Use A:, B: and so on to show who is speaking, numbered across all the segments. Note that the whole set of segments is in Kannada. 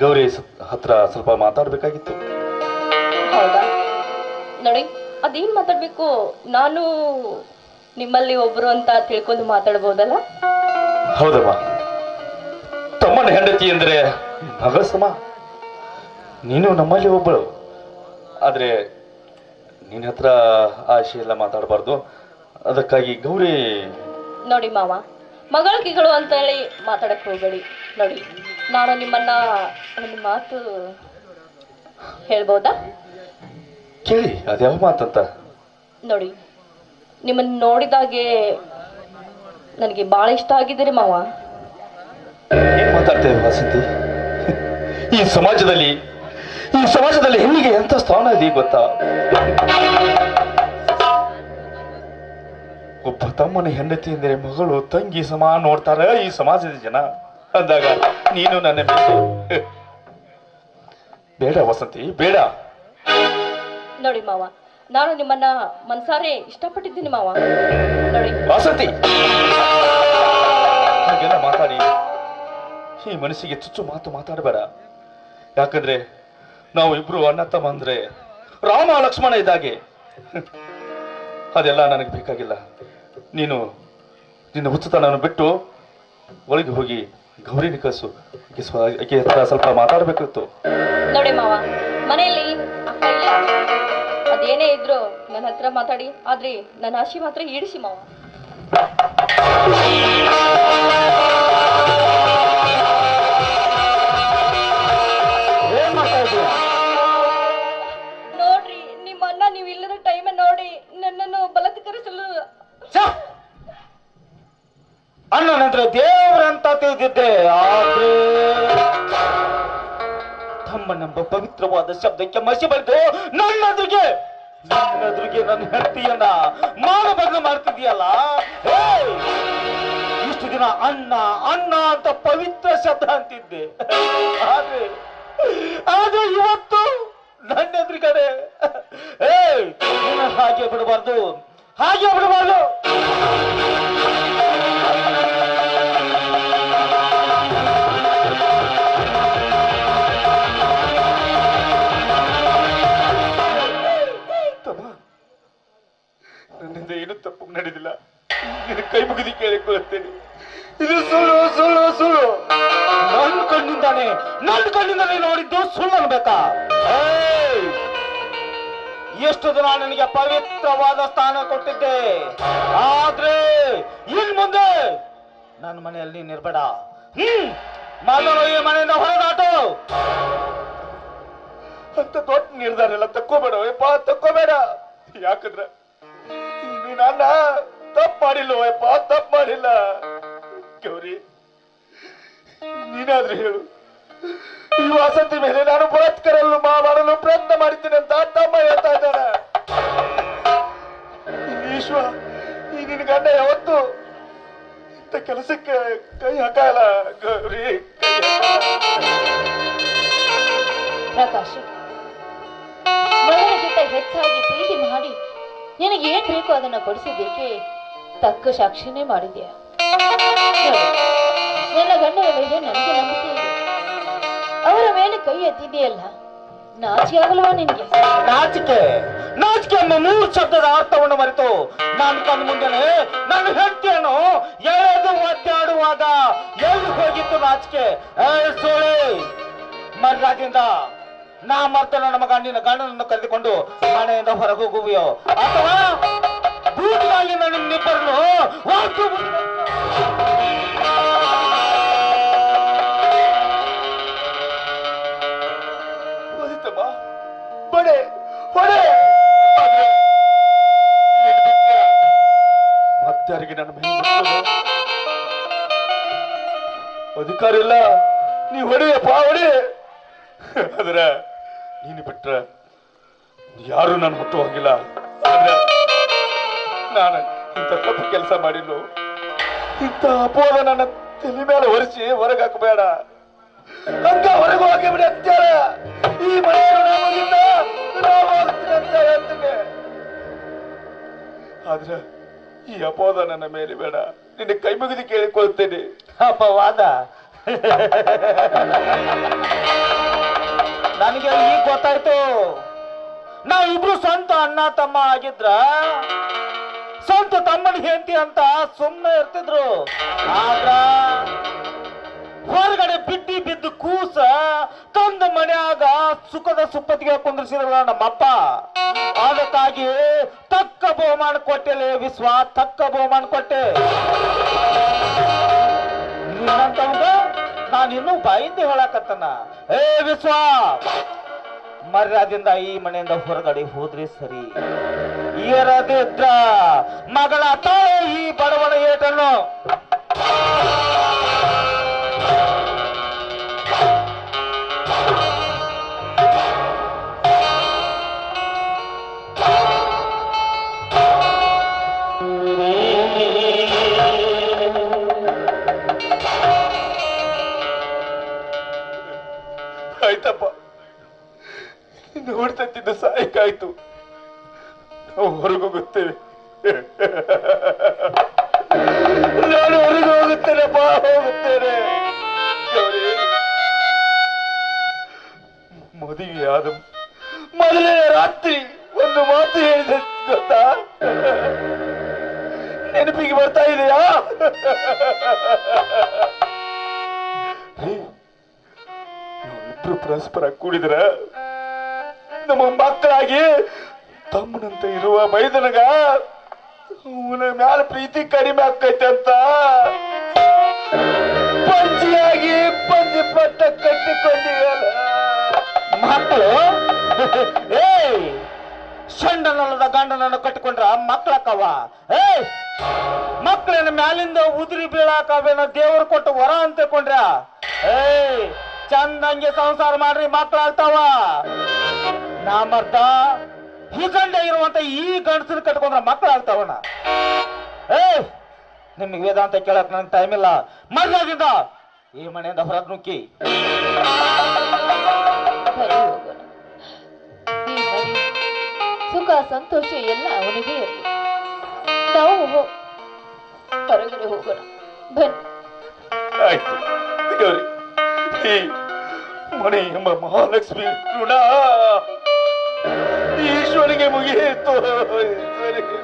A: ಗೌರಿ ಹತ್ರ ಸ್ವಲ್ಪ ಮಾತಾಡಬೇಕಾಗಿತ್ತು.
B: ಹೌದಾ? ನೋಡಿ ಅದೇನ್ ಮಾತಾಡ್ಬೇಕು? ನಾನು ನಿಮ್ಮಲ್ಲಿ ಒಬ್ರು ಅಂತ ತಿಳ್ಕೊಂಡು ಮಾತಾಡ್ಬೋದಲ್ಲ?
A: ಹೌದಮ್ಮ. ತಮ್ಮನ ಹೆಂಡತಿ ಅಂದ್ರೆ ಭಗಸಮ್ಮ ಸಮ ನೀನು ನಮ್ಮಲ್ಲಿ ಒಬ್ಬಳು ಆದ್ರೆ ನಿನ್ನ ಹತ್ರ ಆಶೆ ಎಲ್ಲ ಮಾತಾಡಬಾರ್ದು. ಅದಕ್ಕಾಗಿ ಗೌರಿ
B: ನೋಡಿ ಮಾವ ಮಗಳಿಗೆಗಳು ಅಂತ ಹೇಳಿ ಮಾತಾಡಕ್ ಹೋಗಬೇಡಿ. ನೋಡಿ. ನಾನು ನಿಮ್ಮನ್ನ ಒಂದು ಮಾತು ಹೇಳ್ಬೋದಾ?
A: ಕೇಳಿ ಅದ್ಯಾವ ಮಾತಂತ?
B: ನೋಡಿ ನಿಮ್ಮನ್ನ ನೋಡಿದಾಗೆ ನನಗೆ ಬಹಳ ಇಷ್ಟ ಆಗಿದ್ದೀರಿ ಮಾವ.
A: ಏನ್ ಮಾತಾಡ್ತೇವೆ ವಾಸಂತಿ? ಈ ಸಮಾಜದಲ್ಲಿ ಈ ಸಮಾಜದಲ್ಲಿ ಹೆಣ್ಣಿಗೆ ಎಂತ ಸ್ಥಾನ ಇದೆ ಗೊತ್ತಾ? ಒಬ್ಬ ತಮ್ಮನ ಹೆಂಡತಿ ಅಂದ್ರೆ ಮಗಳು ತಂಗಿ ಸಮ ನೋಡ್ತಾರೆ ಈ ಸಮಾಜದ ಜನ. ಅಂದಾಗ ನೀನು ನನ್ನ ಮೇಲೆ ಬೇಡ ವಸಂತಿ ಬೇಡ.
B: ನೋಡಿ ಮಾವ ನಾನು ನಿಮ್ಮನ್ನ ಮನ್ಸಾರೆ ಇಷ್ಟಪಟ್ಟಿದ್ದೀನಿ ಮಾವ. ನೋಡಿ.
A: ವಸಂತಿ! ಹಾಗೆಲ್ಲ ಮಾತಾಡಿ. ಈ ಮನಸ್ಸಿಗೆ ಚುಚ್ಚು ಮಾತು ಮಾತಾಡಬೇಡ. ಯಾಕಂದ್ರೆ ನಾವು ಇಬ್ರು ಅಣ್ಣ ತಮ್ಮ ಅಂದ್ರೆ ರಾಮ ಲಕ್ಷ್ಮಣ ಇದ್ದಾಗೆ. ಅದೆಲ್ಲ ನನಗೆ ಬೇಕಾಗಿಲ್ಲ. ನೀನು ನಿನ್ನ ಹುಚ್ಚುತನವನ್ನು ಬಿಟ್ಟು ಒಳಗೆ ಹೋಗಿ ಗೌರಿನ ಕಳಿಸು ಆಕೆ ಹತ್ರ ಸ್ವಲ್ಪ ಮಾತಾಡಬೇಕಿತ್ತು.
B: ನೋಡಿ ಮಾವ ಮನೆಯಲ್ಲಿ ಅಕ್ಕ ಇಲ್ಲ ಅದೇನೇ ಇದ್ರು ನನ್ನ ಹತ್ರ ಮಾತಾಡಿ ಆದ್ರೆ ನನ್ನ ಆಶೆ ಮಾತ್ರ ಈಡಿಸಿ ಮಾವ.
C: ದೇವರಂತ ಆದ್ರೆ ತಮ್ಮ ನಂಬ ಪವಿತ್ರವಾದ ಶಬ್ದಕ್ಕೆ ಮಸಿ ಬಳಿದು ನನ್ನದ್ರಿಗೆ ನನ್ನದ್ರಿಗೆ ನನ್ನ ಹೆಂಡತಿಯನ್ನ ಮಾಡಬಾರ್ದು ಮಾಡ್ತಿದ್ಯಲ್ಲ! ಇಷ್ಟು ದಿನ ಅನ್ನ ಅನ್ನ ಅಂತ ಪವಿತ್ರ ಶಬ್ದ ಅಂತಿದ್ದೆ. ಆದ್ರೆ ಆದ್ರೆ ಇವತ್ತು ನನ್ನ ಕಡೆ ಏ ಹಾಗೆ ಬಿಡಬಾರ್ದು ಹಾಗೆ ಬಿಡಬಾರ್ದು.
A: ನಡೆದಿಲ್ಲ. ಕೈ ಮುಗಿದು ಕೇಳಿಕೊಳ್ಳುತ್ತೇನೆ
C: ಇದು ಸುಳ್ಳು ಸುಳ್ಳು ಸುಳ್ಳು. ನನ್ನ ಕಣ್ಣಿಂದಾನೆ ನನ್ನ ಕಣ್ಣಿಂದಾನೆ ನೋಡಿದ್ದು ಸುಳ್ಳು ಅನ್ಬೇಕಾ! ಎಷ್ಟು ದಿನ ನನಗೆ ಪವಿತ್ರವಾದ ಸ್ಥಾನ ಕೊಟ್ಟಿದ್ದೆ. ಆದ್ರೆ, ಇನ್ ಮುಂದೆ ನನ್ನ ಮನೆಯಲ್ಲಿ ನಿರ್ಬೇಡ ಹ್ಮ್, ಮಾತಾಡೋ ಈ ಮನೆಯಿಂದ ಹೊರದಾಟು
A: ಅಂತ ದೊಡ್ಡ ನಿರ್ಧಾರ ಎಲ್ಲ ತಕ್ಕೋಬೇಡ ತಕ್ಕೋಬೇಡ. ಯಾಕಂದ್ರ ನೀನ್ ಅಣ್ಣ ತಪ್ಪು ಮಾಡಿಲ್ಲ ಯಪ್ಪ ತಪ್ಪು ಮಾಡಿಲ್ಲ ಗೌರಿ, ನೀನಾದ್ರೂ ಹೇಳು. ಈ ವಸತಿ ಮೇಲೆ ನಾನು ಬಲಾತ್ಕಾರಲ್ಲೂ ಮಾ- ಮಾಡಲು ಪ್ರಯತ್ನ ಮಾಡಿದ್ದೀನಿ ಅಂತ ತಮ್ಮ ಹೇಳ್ತಾ ಇದ್ದಾನೆ ಈಶ್ವ, ಈ ನಿನ್ನ ಗಂಡ ಯಾವತ್ತು ಇಂಥ ಕೆಲಸಕ್ಕೆ ಕೈ ಹಾಕಲ್ಲ, ಗೌರಿ.
D: ಪ್ರಕಾಶ್ ಮಗನಿಗಿಂತ ಹೆಚ್ಚಾಗಿ ಪ್ರೀತಿ ಮಾಡಿ ನಿನಗೆ ಏನ್ ಬೇಕೋ ಅದನ್ನ ಕೊಡಿಸಿದ್ದಕ್ಕೆ ತಕ್ಕ ಸಾಕ್ಷಿನೇ ಮಾಡಿದ್ಯಾ? ನನ್ನ ಗಂಡನ ಮೇಲೆ ನನಗೆ ನಂಬಿಕೆ ಇದೆ. ಅವರ ಮೇಲೆ ಕೈ ಎತ್ತಿದೆಯಲ್ಲ ನಾಚಿಕೆ ಆಗಲ್ವಾ ನಿನಗೆ?
C: ನಾಚಿಕೆ. ನಾಚಿಕೆ ಎಂಬ ಮೂರು ಶಬ್ದದ ಅರ್ಥವನ್ನು ಮರೆತು ನಾನು ಕಣ್ಣು ಮುಂದೆನೆ ನಾನು ಹೆಂಡತಿಯನ್ನು ಎಳೆದು ಒದ್ದಾಡುವಾಗ ಎಲ್ಲಿ ಹೋಗಿತ್ತು ನಾಚಿಕೆ. ಏ ಸೋಳೆ ನಾ ಮರ್ತನ ನಮ್ಮ ಗಂಡಿನ ನಿನ್ನ ಗಂಡನನ್ನು ಕರೆದುಕೊಂಡು ಮನೆಯಿಂದ ಹೊರಗೆ ಹೋಗುವೆಯೋ? ಅಥವಾ ನನ್ನ ನಿಬ್ಬರನ್ನು ವಾಕು
A: ಹೋಯ್ತಮ್ಮ ಹೊಡೆ ಮತ್ತಾರಿಗೆ ನನ್ನ ಅಧಿಕಾರ ಇಲ್ಲ ನೀ ಹೊಡೆಯಪ್ಪ, ಹೊಡೆ. ಆದ್ರ ನೀನು ಬಿಟ್ರೆ ಯಾರು ನಾನು ಹುಟ್ಟು ಹೋಗಿಲ್ಲ. ನಾನು ಇಂಥ ತಪ್ಪು ಕೆಲಸ ಮಾಡಿದ್ದು, ಇಂಥ ಅಪೋದ ನನ್ನ ತಲೆ ಮೇಲೆ ಹೊರಿಸಿ ಹೊರಗೆ ಹಾಕಬೇಡ. ಅಂತ ಹೊರಗೆ ಹೋಗಿ ಬಿಡಿ ಅಂತಾರ ಈ ಮನೆ ನಮಗಿಂದ ನಾವು ಅಂತ ಆದ್ರೆ ಈ ಅಪೋದ ನನ್ನ ಮೇಲೆ ಬೇಡ. ನಿನ್ನ ಕೈ ಮುಗಿದು ಕೇಳಿಕೊಳ್ತೇನೆ
C: ಅಪವಾದ? ಈಗ ಗೊತ್ತಾಯ್ತು. ನಾವಿಬ್ರು ಸ್ವಂತ ಅಣ್ಣ ತಮ್ಮ ಆಗಿದ್ರ. ಸ್ವಂತ ತಮ್ಮನ ಹೆಂಡತಿ ಅಂತ ಸುಮ್ಮನೆ ಇರ್ತಿದ್ರು. ಆದ್ರ ಹೊರಗಡೆ ಬಿಟ್ಟಿ ಬಿದ್ದು ಕೂಸ ತಂದ ಮನೆಯಾಗ ಸುಖದ ಸುಪ್ಪತ್ತಿಗೆ ಕುಂದ್ರಿಸಿದ್ರಲ್ಲ ನಮ್ಮಪ್ಪ. ಅದಕ್ಕಾಗಿ ತಕ್ಕ ಬಹುಮಾನ ಕೊಟ್ಟೆಲೆ ವಿಶ್ವ, ತಕ್ಕ ಬಹುಮಾನ ಕೊಟ್ಟೆ. ನಾನು ಇನ್ನೂ ಬಾಯಿಂದ ಹೇಳಕತ್ತನ. ಏ ವಿಶ್ವ, ಮರ್ಯಾದಿಂದ ಈ ಮನೆಯಿಂದ ಹೊರಗಡೆ ಹೋದ್ರೆ ಸರಿ. ಇರದಿದ್ರ ಮಗಳ ತಾಳೆ ಈ ಬಡವಣ ಏಟನ್ನು
A: ಸಾಯಕಾಯ್ತು ನಾವು ಹೊರಗೋಗುತ್ತೇವೆ ನಾನು ಹೊರಗೆ ಹೋಗುತ್ತೇನೆ, ಬಾ, ಹೋಗುತ್ತೇನೆ. ಮದುವೆ ಆದ ಮೊದಲನೇ ರಾತ್ರಿ ಒಂದು ಮಾತು ಹೇಳಿದೆ, ಗೊತ್ತಾ? ನೆನಪಿಗೆ ಬರ್ತಾ ಇದೆಯಾ? ಇಬ್ರು ಪರಸ್ಪರ ಕೂಡಿದ್ರ ನಮ್ಮ ಮಕ್ಕಳಾಗಿ ತಮ್ಮನಂತ ಇರುವ ಮೈದನಗ ಅವನ ಮ್ಯಾಲ ಪ್ರೀತಿ ಕಡಿಮೆ ಆಕೈತೆ ಅಂತ. ಪಂಚಿಯಾಗಿ ಪಂಚಿ ಪಟ್ಟ ಕಟ್ಟಿಕೊಂಡಿವಲ್ಲ
C: ಮಕ್ಕಳು? ಏ ಸಣ್ಣನಲ್ಲದ ಗಂಡನನ್ನು ಕಟ್ಟಿಕೊಂಡ್ರ ಮಕ್ಕಳಕ್ಕವ ಏ ಮಕ್ಕಳೇನ ಮ್ಯಾಲಿಂದ ಉದುರಿ ಬೀಳಾಕವೇನೋ ದೇವ್ರು ಕೊಟ್ಟು ವರ ಅಂತ ತಿಳ್ಕೊಂಡ್ರ ಏ ಚಂದಂಗೆ ಸಂಸಾರ ಮಾಡ್ರಿ ಮಕ್ಕಳಾಗ್ತಾವ ನಾಮರ್ಥ ಭೂಖಂಡ ಇರುವಂತ ಈ ಗಂಡಸನ ಕಟ್ಕೊಂಡ್ರ ಮಕ್ಕಳಾಗ್ತಾವಣ ಏ ನಿಮ್ಗೆ ವೇದಾಂತ ಕೇಳಕ್ ನನ್ ಟೈಮ್ ಇಲ್ಲ. ಮರ್ಯಾದಿಂದ ಈ ಮನೆಯಿಂದ ಹೊರಗ್ ನುಗ್ಗಿ.
D: ಸುಖ ಸಂತೋಷ ಎಲ್ಲ ಅವನಿಗೆ ಇರಲಿ. ನಾವು ಹೊರಗಡೆ ಹೋಗೋಣ. ಬನ್ನಿ.
A: ಆಯ್ತು. ಮನೆ ಎಂಬ ಮಹಾಲಕ್ಷ್ಮಿ ಋಣ ಈಶ್ವರಿಗೆ ಮುಗಿಯಿತು. ಈಶ್ವರಿಗೆ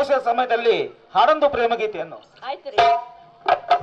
C: ಸಂತೋಷದ ಸಮಯದಲ್ಲಿ ಹಾಡೊಂದು ಪ್ರೇಮಗೀತೆಯನ್ನು.
B: ಆಯ್ತು